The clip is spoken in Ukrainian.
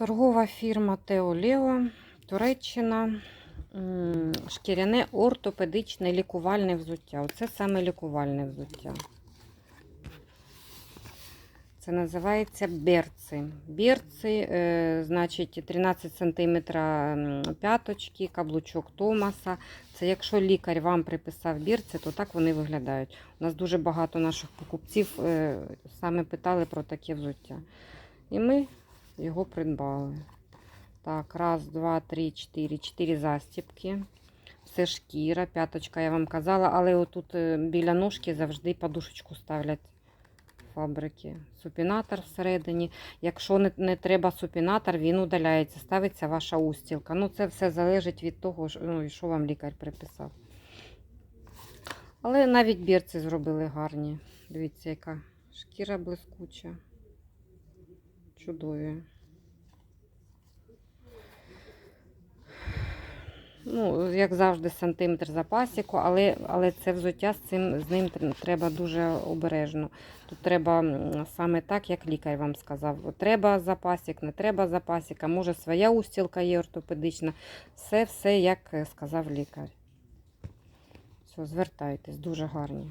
Торгова фірма Тео Лео, Туреччина. Шкіряне ортопедичне лікувальне взуття. Оце саме лікувальне взуття. Це називається берці. Берці, е, значить, 13 см п'яточки, каблучок Томаса. Це якщо лікар вам приписав бірці, то так вони виглядають. У нас дуже багато наших покупців е, саме питали про таке взуття. І ми його придбали. Так, раз, два, три, чотири. Чотири застіпки. Все шкіра, п'яточка, я вам казала, але отут е, біля ножки завжди подушечку ставлять фабрики. Супінатор всередині. Якщо не, не треба супінатор, він удаляється, ставиться ваша устілка. Ну, це все залежить від того, що- ну, що вам лікар приписав. Але навіть бірці зробили гарні. Дивіться, яка шкіра блискуча. Чудові. Ну, як завжди, сантиметр за пасіку, але, але це взуття з цим з ним треба дуже обережно. Тут треба саме так, як лікар вам сказав. Треба запасик, не треба запасика, може своя устілка є ортопедична. Все, все, як е, сказав лікар. Все, звертайтесь, дуже гарні.